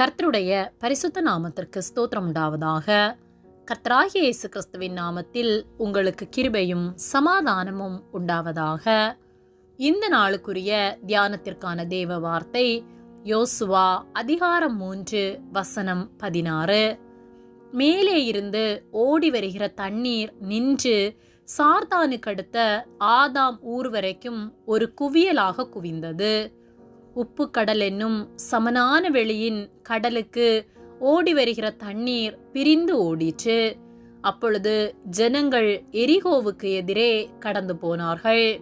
கர்த்தருடைய பரிசுத்த நாமத்திற்கு ஸ்தோத்திரம் உண்டாவதாக. கர்த்தராகிய இயேசு கிறிஸ்துவின் நாமத்தில் உங்களுக்கு கிருபையும் சமாதானமும் உண்டாவதாக. இந்த நாளுக்குரிய தியானத்திற்கான தேவ வார்த்தை யோசுவா அதிகாரம் மூன்று வசனம் பதினாறு. மேலே இருந்து ஓடி வருகிற தண்ணீர் நின்று சார்தானுக்கடுத்த ஆதாம் ஊர் வரைக்கும் ஒரு குவியலாக குவிந்தது. உப்பு கடல் என்னும் சமனான வெளியின் கடலுக்கு ஓடி வருகிற தண்ணீர் பிரிந்து ஓடிற்று. அப்பொழுது ஜனங்கள் எரிகோவுக்கு எதிரே கடந்து போனார்கள்.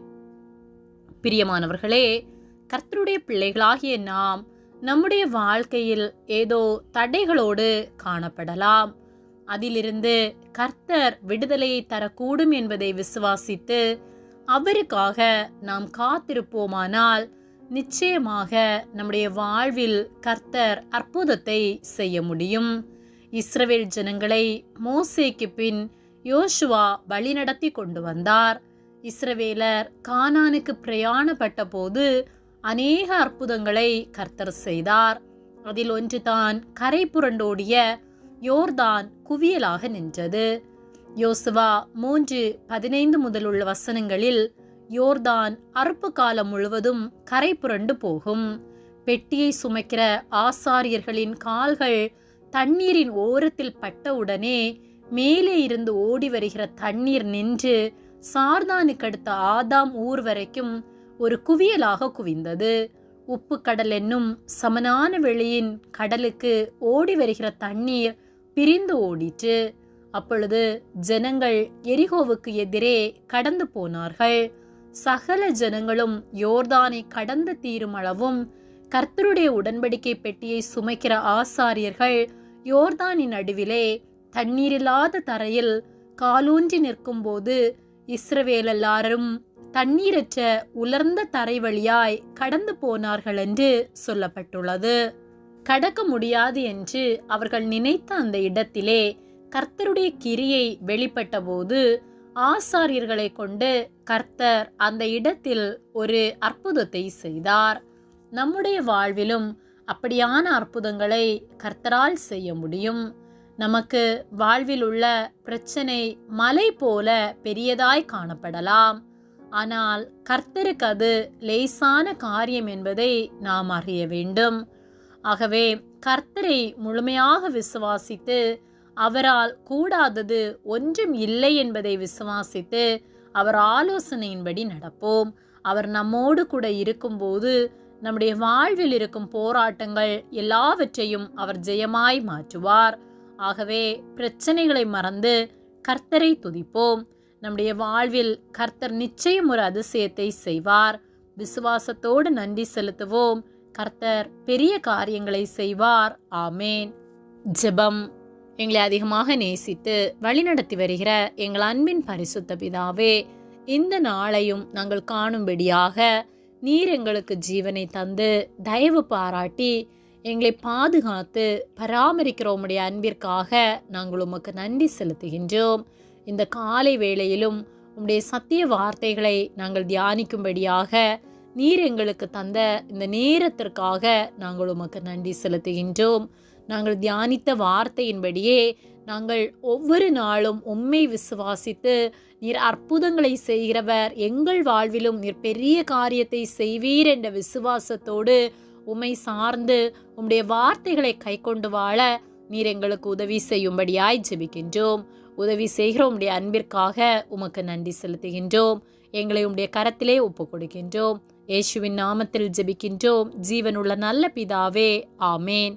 பிரியமானவர்களே கர்த்தருடைய பிள்ளைகளாகிய நாம் நம்முடைய வாழ்க்கையில் ஏதோ தடைகளோடு காணப்படலாம். அதிலிருந்து கர்த்தர் விடுதலையை தரக்கூடும் என்பதை விசுவாசித்து அவருக்காக நாம் காத்திருப்போமானால் நிச்சயமாக நம்முடைய வாழ்வில் கர்த்தர் அற்புதத்தை செய்ய முடியும். இஸ்ரவேல் ஜனங்களை மோசேக்கு பின் யோசுவா வழிநடத்தி கொண்டு வந்தார். இஸ்ரவேலர் கானானுக்கு பிரயாணப்பட்ட போது அநேக அற்புதங்களை கர்த்தர் செய்தார். அதில் ஒன்று தான் கரை புரண்டோடிய யோர்தான் குவியலாக நின்றது. யோசுவா மூன்று பதினைந்து முதல் உள்ள வசனங்களில் யோர்தான் அறுப்பு காலம் முழுவதும் கரை புரண்டு போகும். பெட்டியை சுமைக்கிற ஆசாரியர்களின் கால்கள் தண்ணீரின் ஓரத்தில் பட்டவுடனே மேலே இருந்து ஓடி வருகிற தண்ணீர் நின்று சார்தானுக்கு அடுத்த ஆதாம் ஊர் வரைக்கும் ஒரு குவியலாக குவிந்தது. உப்பு கடல் என்னும் சமனான வெளியின் கடலுக்கு ஓடி வருகிற தண்ணீர் பிரிந்து ஓடிற்று. அப்பொழுது ஜனங்கள் எரிகோவுக்கு எதிரே கடந்து போனார்கள். சகல ஜனங்களும் யோர்தானை கடந்து தீரும் அளவும் கர்த்தருடைய உடன்படிக்கை பெட்டியை சுமைக்கிற ஆசாரியர்கள் யோர்தானின் நடுவிலே தண்ணீரில்லாத தரையில் காலூன்றி நிற்கும்போது இஸ்ரவேல் எல்லாரும் தண்ணீரற்ற உலர்ந்த தரை வழியாய் கடந்து போனார்கள் என்று சொல்லப்பட்டுள்ளது. கடக்க முடியாது என்று அவர்கள் நினைத்த அந்த இடத்திலே கர்த்தருடைய கிரியை வெளிப்பட்ட போது ஆசாரியர்களை கொண்டு கர்த்தர் அந்த இடத்தில் ஒரு அற்புதத்தை செய்தார். நம்முடைய வாழ்விலும் அப்படியான அற்புதங்களை கர்த்தரால் செய்ய முடியும். நமக்கு வாழ்வில் உள்ள பிரச்சனை மலை போல பெரியதாய் காணப்படலாம். ஆனால் கர்த்தருக்கு அது லேசான காரியம் என்பதை நாம் அறிய வேண்டும். ஆகவே கர்த்தரை முழுமையாக விசுவாசித்து அவரால் கூடாதது ஒன்றும் இல்லை என்பதை விசுவாசித்து அவர் ஆலோசனையின்படி நடப்போம். அவர் நம்மோடு கூட இருக்கும்போது நம்முடைய வாழ்வில் இருக்கும் போராட்டங்கள் எல்லாவற்றையும் அவர் ஜெயமாய் மாற்றுவார். ஆகவே பிரச்சனைகளை மறந்து கர்த்தரை துதிப்போம். நம்முடைய வாழ்வில் கர்த்தர் நிச்சயம் ஒரு அதிசயத்தை செய்வார். விசுவாசத்தோடு நன்றி செலுத்துவோம். கர்த்தர் பெரிய காரியங்களை செய்வார். ஆமேன். ஜெபம். எங்களை அதிகமாக நேசித்து வழிநடத்தி வருகிற எங்கள் அன்பின் பரிசுத்த பிதாவே இந்த நாளையும் நாங்கள் காணும்படியாக நீர் எங்களுக்கு ஜீவனை தந்து தயவு பாராட்டி எங்களை பாதுகாத்து பராமரிக்கிற உம்முடைய அன்பிற்காக நாங்கள் உமக்கு நன்றி செலுத்துகின்றோம். இந்த காலை வேளையிலும் உம்முடைய சத்திய வார்த்தைகளை நாங்கள் தியானிக்கும்படியாக நீர் எங்களுக்கு தந்த இந்த நேரத்திற்காக நாங்கள் உமக்கு நன்றி செலுத்துகின்றோம். நாங்கள் தியானித்த வார்த்தையின்படியே நாங்கள் ஒவ்வொரு நாளும் உம்மை விசுவாசித்து நீர் அற்புதங்களை செய்கிறவர். எங்கள் வாழ்விலும் நீர் பெரிய காரியத்தை செய்வீர் என்ற விசுவாசத்தோடு உம்மை சார்ந்து உம்முடைய வார்த்தைகளை கை கொண்டு வாழ நீர் எங்களுக்கு உதவி செய்யும்படியாய் ஜெபிக்கின்றோம். உதவி செய்கிற உம்முடைய அன்பிற்காக உமக்கு நன்றி செலுத்துகின்றோம். எங்களை உம்முடைய கரத்திலே ஒப்பு கொடுக்கின்றோம். இயேசுவின் நாமத்தில் ஜெபிக்கின்றோம். ஜீவனுள்ள நல்ல பிதாவே ஆமேன்.